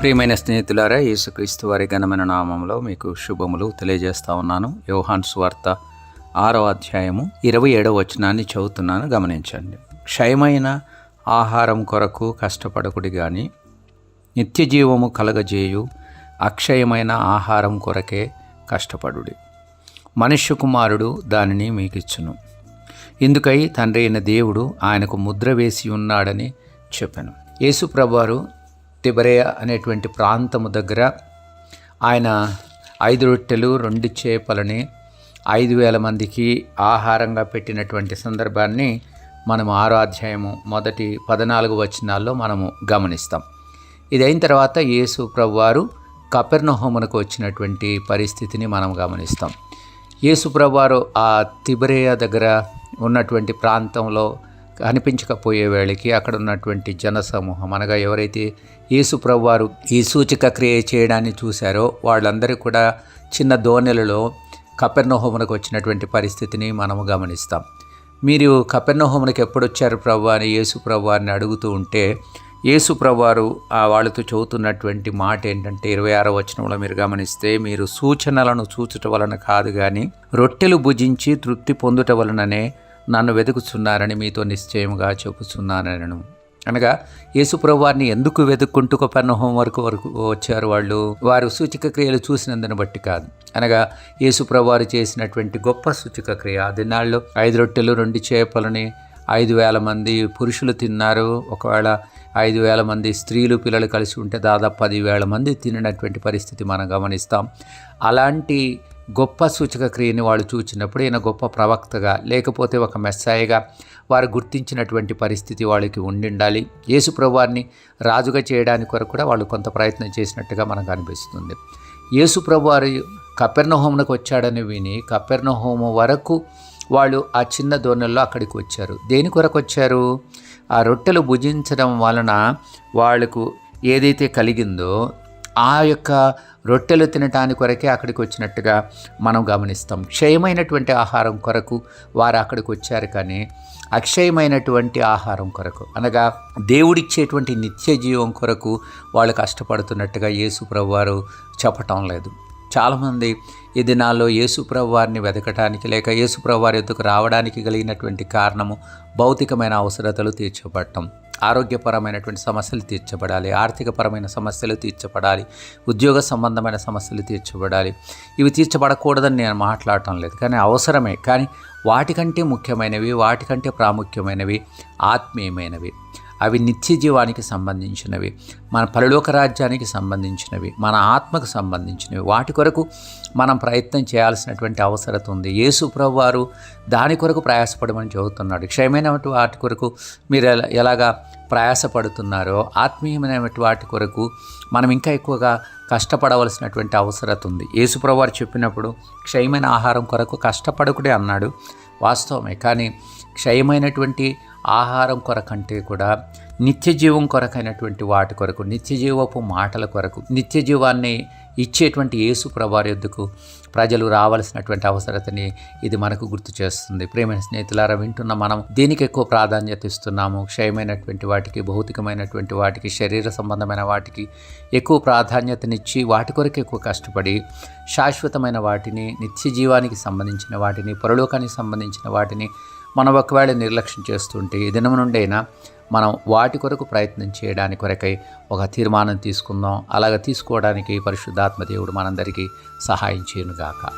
ప్రియమైన స్నేహితులారా యేసుక్రీస్తు వారి ఘనమైన నామంలో మీకు శుభములు తెలియజేస్తా ఉన్నాను. యోహాన్ స్వార్త ఆరో అధ్యాయము ఇరవై ఏడవ వచనాన్ని చదువుతున్నాను. గమనించండి. క్షయమైన ఆహారం కొరకు కష్టపడకుడి కానీ నిత్య జీవము కలగజేయు అక్షయమైన ఆహారం కొరకే కష్టపడుడి. మనుష్య కుమారుడు దానిని మీకిచ్చును. ఇందుకై తండ్రి అయిన దేవుడు ఆయనకు ముద్ర వేసి ఉన్నాడని చెప్పాను. యేసుప్రభువారు తిబరేయ అనేటువంటి ప్రాంతము దగ్గర ఆయన ఐదు రొట్టెలు రెండు చేపలని ఐదు వేల మందికి ఆహారంగా పెట్టినటువంటి సందర్భాన్ని మనం ఆరో అధ్యాయము మొదటి పద్నాలుగు వచనాల్లో మనము గమనిస్తాం. ఇది అయిన తర్వాత యేసు ప్రభువారు కపెర్నహోమునకు వచ్చినటువంటి పరిస్థితిని మనం గమనిస్తాం. యేసు ప్రభువారు ఆ తిబరేయ దగ్గర ఉన్నటువంటి ప్రాంతంలో కనిపించకపోయే వేళకి అక్కడ ఉన్నటువంటి జనసమూహం అనగా ఎవరైతే యేసుప్రభు వారు ఈ సూచక క్రియ చేయడాన్ని చూశారో వాళ్ళందరూ కూడా చిన్న దోణెలలో కపెర్నహోమునకు వచ్చినటువంటి పరిస్థితిని మనము గమనిస్తాం. మీరు కపెర్నహోమునకు ఎప్పుడొచ్చారు ప్రభు అని యేసు ప్రభు అని అడుగుతూ ఉంటే యేసు ప్రభువారు ఆ వాళ్ళతో చదువుతున్నటువంటి మాట ఏంటంటే ఇరవై ఆరో వచనంలో మీరు గమనిస్తే మీరు సూచనలను చూచుట వలన కాదు కానీ రొట్టెలు భుజించి తృప్తి పొందుట వలననే నన్ను వెతుకుతున్నారని మీతో నిశ్చయముగా చెప్పుచున్నానను. అనగా యేసుప్రభు వారిని ఎందుకు వెతుక్కుంటూ కపెర్నహోం వరకు వరకు వచ్చారు వాళ్ళు? వారు సూచిక క్రియలు చూసినందుని బట్టి కాదు. అనగా యేసుప్రభు వారు చేసినటువంటి గొప్ప సూచిక క్రియ ఆ దినాల్లో ఐదు రొట్టెలు రెండు చేపలని ఐదు వేల మంది పురుషులు తిన్నారు. ఒకవేళ ఐదు వేల మంది స్త్రీలు పిల్లలు కలిసి ఉంటే దాదాపు పదివేల మంది తినటువంటి పరిస్థితి మనం గమనిస్తాం. అలాంటి గొప్ప సూచక క్రియని వాళ్ళు చూచినప్పుడు ఈయన గొప్ప ప్రవక్తగా లేకపోతే ఒక మెస్సాయిగా వారు గుర్తించినటువంటి పరిస్థితి వాళ్ళకి ఉండిండాలి. యేసు ప్రభువారిని రాజుగా చేయడానికి కొరకు కూడా వాళ్ళు కొంత ప్రయత్నం చేసినట్టుగా మనకు అనిపిస్తుంది. యేసు ప్రభువారు కపెర్ణహోమునకు వచ్చాడని విని కపెర్ణహోము వరకు వాళ్ళు ఆ చిన్న దోణల్లో అక్కడికి వచ్చారు. దేని కొరకు వచ్చారు? ఆ రొట్టెలు భుజించడం వలన వాళ్ళకు ఏదైతే కలిగిందో ఆ యొక్క రొట్టెలు తినటానికి కొరకే అక్కడికి వచ్చినట్టుగా మనం గమనిస్తాం. క్షయమైనటువంటి ఆహారం కొరకు వారు అక్కడికి వచ్చారు కానీ అక్షయమైనటువంటి ఆహారం కొరకు అనగా దేవుడిచ్చేటువంటి నిత్య జీవం కొరకు వాళ్ళు కష్టపడుతున్నట్టుగా యేసుప్రభు వారు చెప్పటం లేదు. చాలామంది ఈ దినాల్లో యేసుప్రభు వారిని వెతకటానికి లేక యేసుప్రభు వారి ఎద్దుకు రావడానికి కలిగినటువంటి కారణము భౌతికమైన అవసరతలు తీర్చబడటం. ఆరోగ్యపరమైనటువంటి సమస్యలు తీర్చబడాలి ఆర్థికపరమైన సమస్యలు తీర్చబడాలి ఉద్యోగ సంబంధమైన సమస్యలు తీర్చబడాలి. ఇవి తీర్చబడకూడదని నేను మాట్లాడటం లేదు. కానీ అవసరమే. కానీ వాటికంటే ముఖ్యమైనవి వాటికంటే ప్రాముఖ్యమైనవి ఆత్మీయమైనవి. అవి నిత్య జీవానికి సంబంధించినవి మన పరలోక రాజ్యానికి సంబంధించినవి మన ఆత్మకు సంబంధించినవి. వాటి కొరకు మనం ప్రయత్నం చేయాల్సినటువంటి అవసరత ఉంది. యేసు ప్రభు వారు దాని కొరకు ప్రయాసపడమని చెబుతున్నాడు. క్షయమైనటువంటి వాటి కొరకు మీరు ఎలా ఎలాగా ప్రయాసపడుతున్నారో ఆత్మీయమైనటువంటి వాటి కొరకు మనం ఇంకా ఎక్కువగా కష్టపడవలసినటువంటి అవసరత ఉంది. యేసు వారు చెప్పినప్పుడు క్షయమైన ఆహారం కొరకు కష్టపడకుడే అన్నాడు. వాస్తవమే. కానీ క్షయమైనటువంటి ఆహారం కొరకంటే కూడా నిత్యజీవం కొరకైనటువంటి వాటి కొరకు నిత్యజీవపు మాటల కొరకు నిత్యజీవాన్ని ఇచ్చేటువంటి యేసు ప్రభారి ఎద్దుకు ప్రజలు రావాల్సినటువంటి అవసరతని ఇది మనకు గుర్తు చేస్తుంది. ప్రేమైన స్నేహితులారా వింటున్న మనం దీనికి ఎక్కువ ప్రాధాన్యత ఇస్తున్నాము. క్షయమైనటువంటి వాటికి భౌతికమైనటువంటి వాటికి శరీర సంబంధమైన వాటికి ఎక్కువ ప్రాధాన్యతనిచ్చి వాటి కొరకు ఎక్కువ కష్టపడి శాశ్వతమైన వాటిని నిత్య జీవానికి సంబంధించిన వాటిని పరలోకానికి సంబంధించిన వాటిని మనం ఒకవేళ నిర్లక్ష్యం చేస్తుంటే ఈ దినం నుండైనా మనం వాటి కొరకు ప్రయత్నం చేయడానికి కొరకై ఒక తీర్మానం తీసుకుందాం. అలాగ తీసుకోవడానికి పరిశుద్ధాత్మ దేవుడు మనందరికీ సహాయం చేయనుగాక.